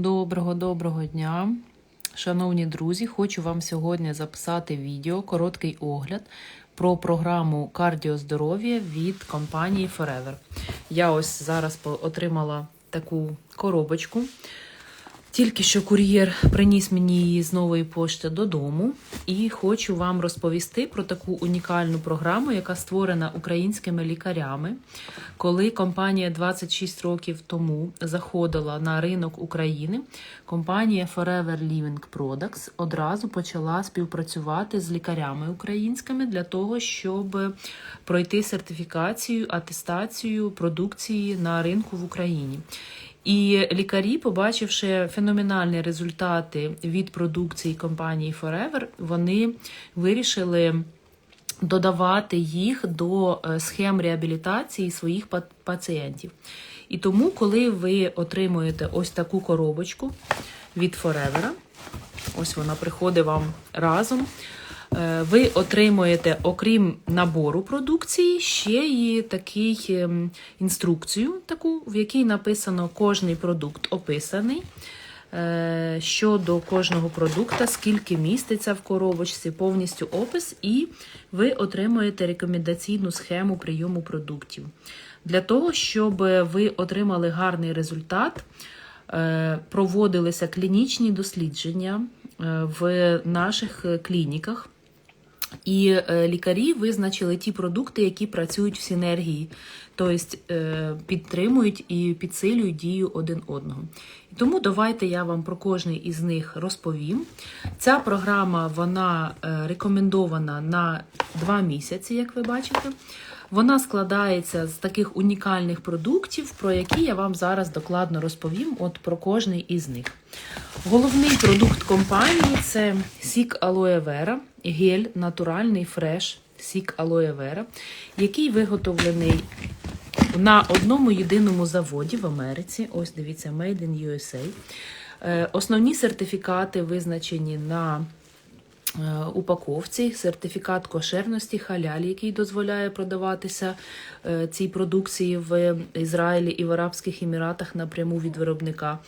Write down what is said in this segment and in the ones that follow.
Доброго доброго дня, шановні друзі. Хочу вам сьогодні записати відео, короткий огляд про програму кардіоздоров'я від компанії Forever. Я ось зараз отримала таку коробочку. Тільки що кур'єр приніс мені її з нової пошти додому, і хочу вам розповісти про таку унікальну програму, яка створена українськими лікарями. Коли компанія 26 років тому заходила на ринок України, компанія Forever Living Products одразу почала співпрацювати з лікарями українськими для того, щоб пройти сертифікацію, атестацію продукції на ринку в Україні. І лікарі, побачивши феноменальні результати від продукції компанії Forever, вони вирішили додавати їх до е, схем реабілітації своїх па- пацієнтів. І тому, коли ви отримуєте ось таку коробочку від Forever, ось вона приходить вам разом. Е, Ви отримуєте, окрім набору продукції, ще і такий ем, інструкцію, таку, в якій написано кожний продукт описаний. е, Щодо кожного продукта, скільки міститься в коробочці, повністю опис, і ви отримуєте рекомендаційну схему прийому продуктів. Для того, щоб ви отримали гарний результат, е, проводилися клінічні дослідження в наших клініках. І е, лікарі визначили ті продукти, які працюють в синергії, тобто е, підтримують і підсилюють дію один одного. Тому давайте я вам про кожний із них розповім. Ця програма вона е, рекомендована на 2 місяці, як ви бачите. Вона складається з таких унікальних продуктів, про які я вам зараз докладно розповім, от про кожний із них. Головний продукт компанії це сік алоє вера, гель натуральний фреш сік алоє вера, який виготовлений на одному єдиному заводі в Америці. Ось дивіться, Made in USA. Е, Основні сертифікати визначені на упаковці, сертифікат кошерності халяль, який дозволяє продаватися е, цій продукції в Ізраїлі і в Арабських Еміратах напряму від виробника.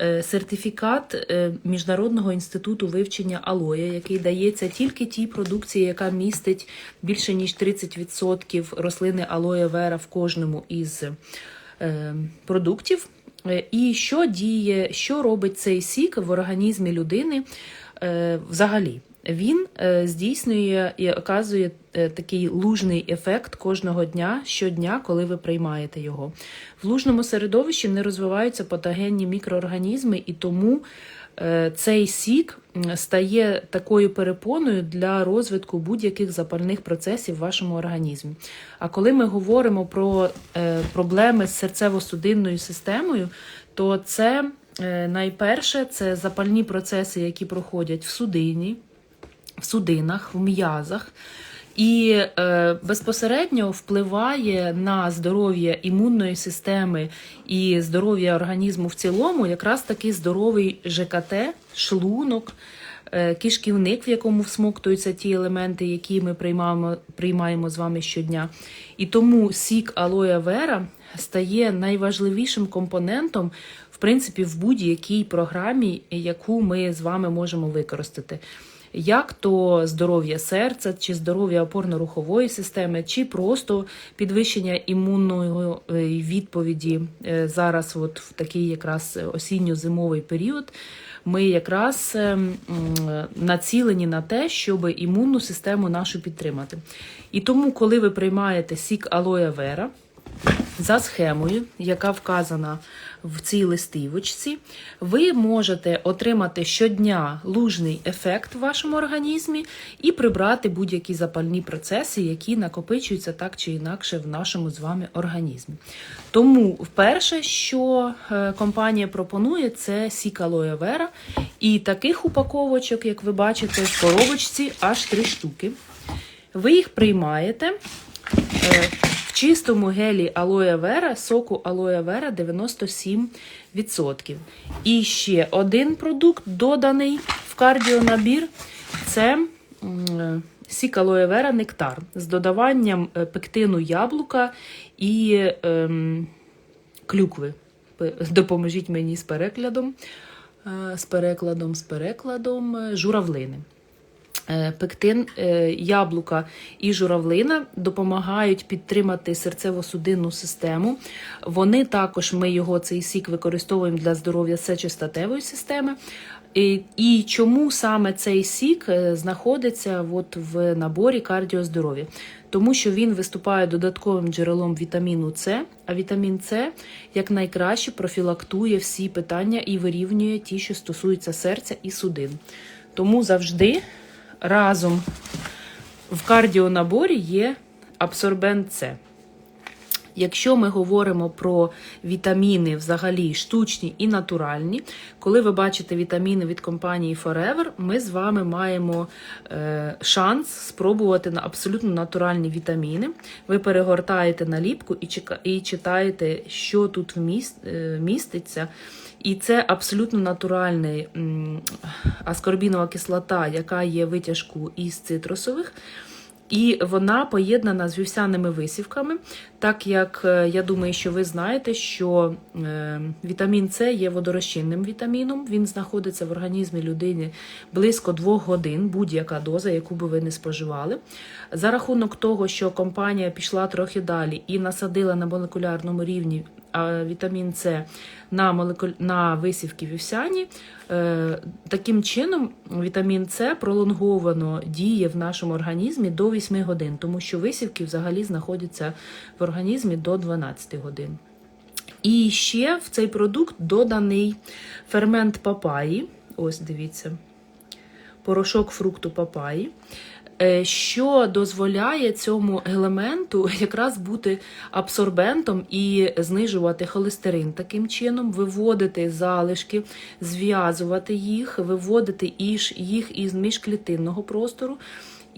Е, Сертифікат е, Міжнародного інституту вивчення алоя, який дається тільки тій продукції, яка містить більше ніж 30% рослини алоє вера в кожному із е, продуктів. Е, І що діє, що робить цей сік в організмі людини е, взагалі? Він е, здійснює і оказує е, такий лужний ефект кожного дня, щодня, коли ви приймаєте його. В лужному середовищі не розвиваються патогенні мікроорганізми, і тому е, цей сік стає такою перепоною для розвитку будь-яких запальних процесів в вашому організмі. А коли ми говоримо про проблеми з серцево-судинною системою, то це найперше це запальні процеси, які проходять в судині, в судинах, в м'язах. І е, безпосередньо впливає на здоров'я імунної системи і здоров'я організму в цілому, якраз таки здоровий ЖКТ, шлунок, е, кишківник, в якому всмоктуються ті елементи, які ми приймаємо, приймаємо з вами щодня. І тому сік алоє вера стає найважливішим компонентом, в принципі, в будь-якій програмі, яку ми з вами можемо використати. Як то здоров'я серця, чи здоров'я опорно-рухової системи, чи просто підвищення імунної е, відповіді е, зараз, от в такий якраз осінньо-зимовий період, ми якраз е, націлені на те, щоб імунну систему нашу підтримати. І тому, коли ви приймаєте сік алоє вера, за схемою, яка вказана в цій листівочці, ви можете отримати щодня лужний ефект в вашому організмі і прибрати будь-які запальні процеси, які накопичуються так чи інакше в нашому з вами організмі. Тому вперше, що е, компанія пропонує, це сік алоє вера. І таких упаковочок, як ви бачите, в коробочці аж три штуки. Ви їх приймаєте. Е, чистому гелі алоє вера, соку алоє вера 97%. І ще один продукт доданий в кардіонабір це сік алоє вера нектар з додаванням е, пектину яблука і ем, клюкви. Допоможіть мені з перекладом. Е, З перекладом, з перекладом е, журавлини. Е, Пектин, е, яблука і журавлина допомагають підтримати серцево-судинну систему. Вони також, ми його цей сік використовуємо для здоров'я сечостатевої системи. І, і чому саме цей сік е, знаходиться от в наборі кардіоздоров'я? Тому що він виступає додатковим джерелом вітаміну С, а вітамін С якнайкраще профілактує всі питання і вирівнює ті, що стосуються серця і судин. Тому завжди разом в кардіонаборі є абсорбент С. Якщо ми говоримо про вітаміни взагалі штучні і натуральні, коли ви бачите вітаміни від компанії Forever, ми з вами маємо е, шанс спробувати на абсолютно натуральні вітаміни. Ви перегортаєте наліпку і, читаєте, що тут е, міститься. І це абсолютно натуральна аскорбінова кислота, яка є витяжку із цитрусових. І вона поєднана з вівсяними висівками, так як е, я думаю, що ви знаєте, що е, вітамін С є водорозчинним вітаміном. Він знаходиться в організмі людини близько двох годин, будь-яка доза, яку би ви не споживали. За рахунок того, що компанія пішла трохи далі і насадила на молекулярному рівні вітамін С на, молекуль... на висівки вівсяні, е, таким чином вітамін С пролонговано діє в нашому організмі до 8 годин, тому що висівки взагалі знаходяться в організмі до 12 годин. І ще в цей продукт доданий фермент папаї. Ось дивіться, порошок фрукту папаї, е, що дозволяє цьому елементу якраз бути абсорбентом і знижувати холестерин таким чином, виводити залишки, зв'язувати їх, виводити їх із міжклітинного простору.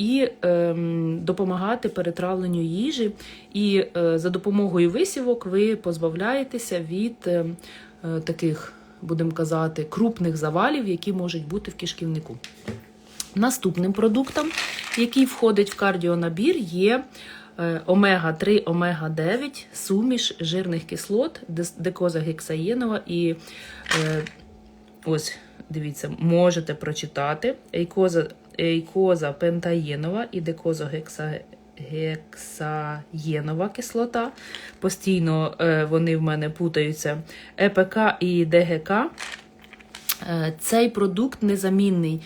І ем, допомагати перетравленню їжі, і е, за допомогою висівок ви позбавляєтеся від ем, е, таких, будемо казати, крупних завалів, які можуть бути в кишківнику. Наступним продуктом, який входить в кардіонабір, є е, омега-3, омега-9, суміш жирних кислот, декозагексаєнова і е, ось, дивіться, можете прочитати ейкоза, ейкоза пентаєнова і декозогексаєнова кислота. Постійно е, вони в мене путаються. ЕПК і ДГК. Е, Цей продукт незамінний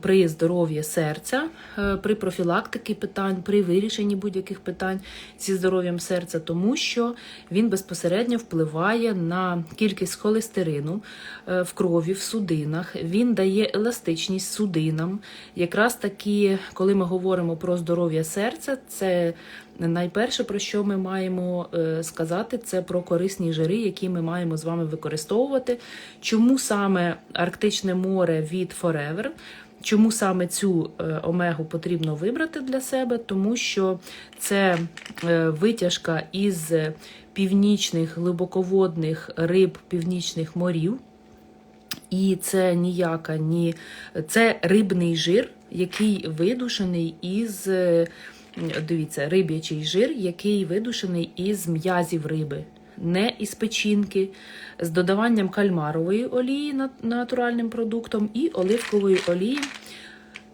при здоров'ї серця, е, при профілактиці питань, при вирішенні будь-яких питань зі здоров'ям серця, тому що він безпосередньо впливає на кількість холестерину е, в крові, в судинах. Він дає еластичність судинам. Якраз таки, коли ми говоримо про здоров'я серця, це найперше, про що ми маємо е, сказати, це про корисні жири, які ми маємо з вами використовувати. Чому саме Арктичне море від Forever? Чому саме цю е, омегу потрібно вибрати для себе? Тому що це е, витяжка із північних глибоководних риб північних морів. І це ніяка ні. Це рибний жир, який видушений із. Дивіться, риб'ячий жир, який видушений із м'язів риби, не із печінки, з додаванням кальмарової олії натуральним продуктом і оливкової олії,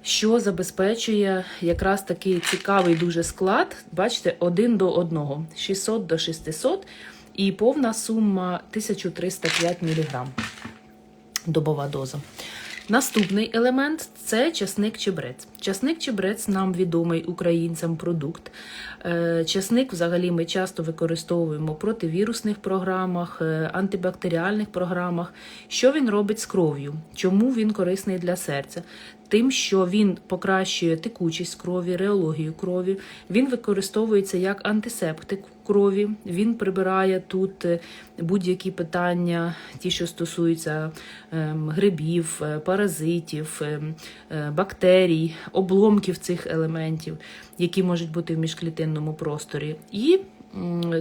що забезпечує якраз такий цікавий дуже склад. Бачите, один до одного, 600 до 600, і повна сума 1305 мг добова доза. Наступний елемент це часник чебрець. Часник чебрець нам відомий українцям продукт. Е, Часник взагалі ми часто використовуємо в противірусних програмах, е, антибактеріальних програмах. Що він робить з кров'ю? Чому він корисний для серця? Тим, що він покращує текучість крові, реологію крові. Він використовується як антисептик крові. Він прибирає тут е, будь-які питання, ті, що стосуються ем, грибів, е, паразитів, ем, е, бактерій, обломків цих елементів, які можуть бути в міжклітинному просторі. І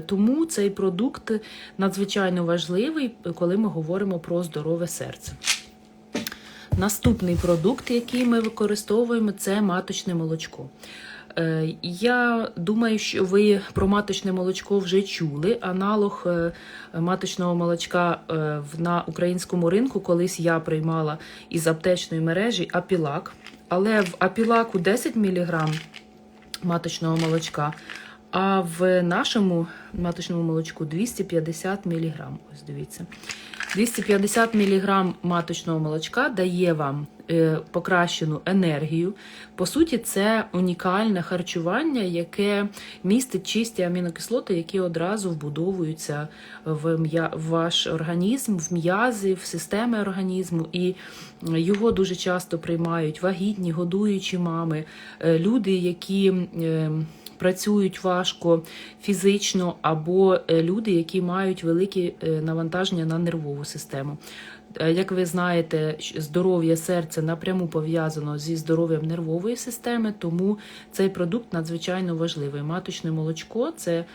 тому цей продукт надзвичайно важливий, коли ми говоримо про здорове серце. Наступний продукт, який ми використовуємо, це маточне молочко. Е, Я думаю, що ви про маточне молочко вже чули. Аналог е, маточного молочка е, на українському ринку колись я приймала із аптечної мережі Апілак. Але в Апілаку 10 мг маточного молочка, а в нашому маточному молочку 250 мг. Ось дивіться. 250 мг маточного молочка дає вам е, покращену енергію. По суті, це унікальне харчування, яке містить чисті амінокислоти, які одразу вбудовуються в, ваш організм, в м'язи, в системи організму. І його дуже часто приймають вагітні, годуючі мами, е, люди, які. Працюють важко фізично, або е, люди, які мають великі е, навантаження на нервову систему. Е, Як ви знаєте, здоров'я серця напряму пов'язано зі здоров'ям нервової системи, тому цей продукт надзвичайно важливий. Маточне молочко це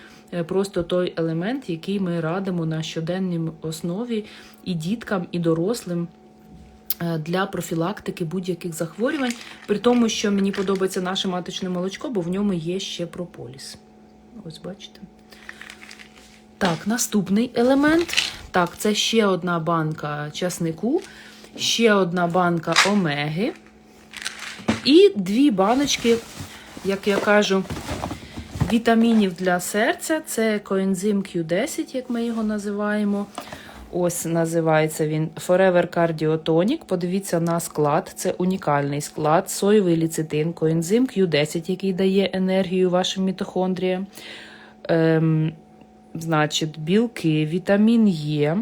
просто той елемент, який ми радимо на щоденній основі і діткам, і дорослим. Е, Для профілактики будь-яких захворювань, при тому, що мені подобається наше маточне молочко, бо в ньому є ще прополіс. Ось бачите. Так, наступний елемент. Так, це ще одна банка часнику, ще одна банка омеги. І дві баночки, як я кажу, вітамінів для серця. Це коензим Q10, як ми його називаємо. Ось називається він Forever Cardio Tonic. Подивіться на склад. Це унікальний склад, соєвий ліцитин, коензим Q10, який дає енергію вашим мітохондріям. Ем, значить, білки, вітамін Е,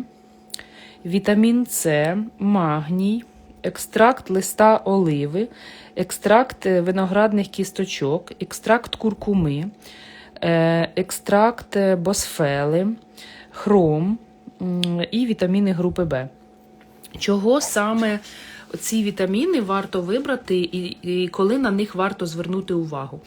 вітамін С, магній, екстракт листа оливи, екстракт е, виноградних кісточок, екстракт куркуми, е, екстракт е, босфели, хром і вітаміни групи Б. Чого саме ці вітаміни варто вибрати і, коли на них варто звернути увагу?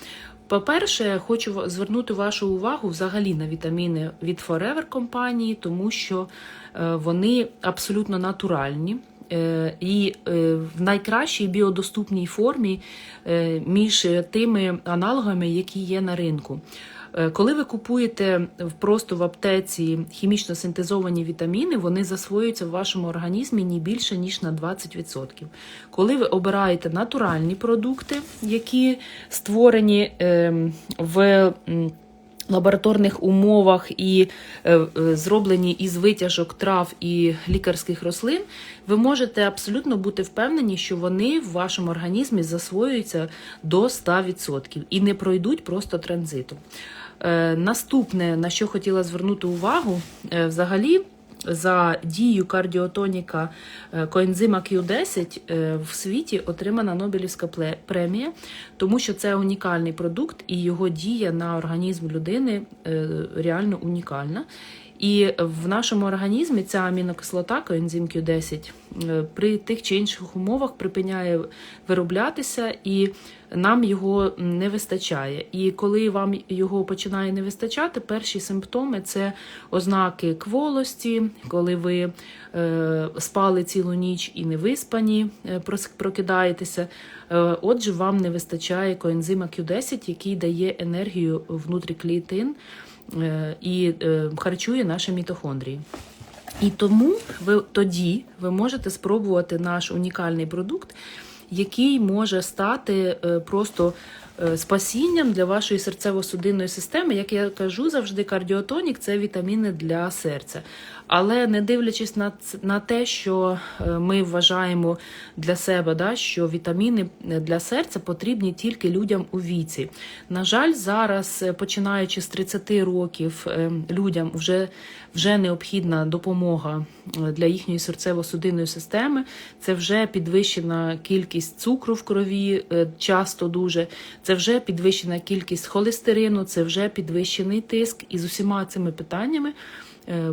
По-перше, хочу звернути вашу увагу взагалі на вітаміни від Forever компанії, тому що е, вони абсолютно натуральні. е, І е, в найкращій біодоступній формі між тими аналогами, які є на ринку. Е, Коли ви купуєте просто в аптеці хімічно синтезовані вітаміни, вони засвоюються в вашому організмі не більше ніж на 20%. Коли ви обираєте натуральні продукти, які створені ем, в лабораторних умовах і е, е, зроблені із витяжок трав і лікарських рослин, ви можете абсолютно бути впевнені, що вони в вашому організмі засвоюються до 100% і не пройдуть просто транзиту. Е, Наступне, на що хотіла звернути увагу, взагалі. За дію кардіотоніка е, коензима Q10 е, в світі отримана Нобелівська премія, тому що це унікальний продукт, і його дія на організм людини е, реально унікальна. І в нашому організмі ця амінокислота, коензим Q10, е, при тих чи інших умовах припиняє вироблятися, і нам його не вистачає. І коли вам його починає не вистачати, перші симптоми це ознаки кволості, коли ви е, спали цілу ніч і не виспані, е, прокидаєтеся. Отже, вам не вистачає коензима Q10, який дає енергію внутрі клітин е, і е, харчує наші мітохондрії. І тому ви тоді ви можете спробувати наш унікальний продукт, який може стати е, просто е, спасінням для вашої серцево-судинної системи. Як я кажу завжди, кардіотонік це вітаміни для серця. Але не дивлячись на, на те, що е, ми вважаємо для себе, да, що вітаміни для серця потрібні тільки людям у віці. На жаль, зараз, е, починаючи з 30 років, е, людям вже, вже необхідна допомога е, для їхньої серцево-судинної системи. Це вже підвищена кількість цукру в крові, е, часто дуже. Це вже підвищена кількість холестерину, це вже підвищений тиск. І з усіма цими питаннями е,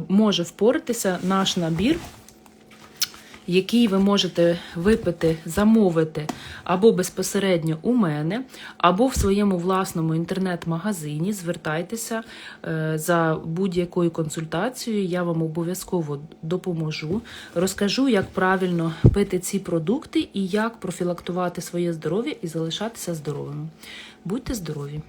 може впоратися наш набір який ви можете випити, замовити або безпосередньо у мене, або в своєму власному інтернет-магазині. Звертайтеся е, за будь-якою консультацією. Я вам обов'язково допоможу. Розкажу, як правильно пити ці продукти і як профілактувати своє здоров'я і залишатися здоровими. Будьте здорові!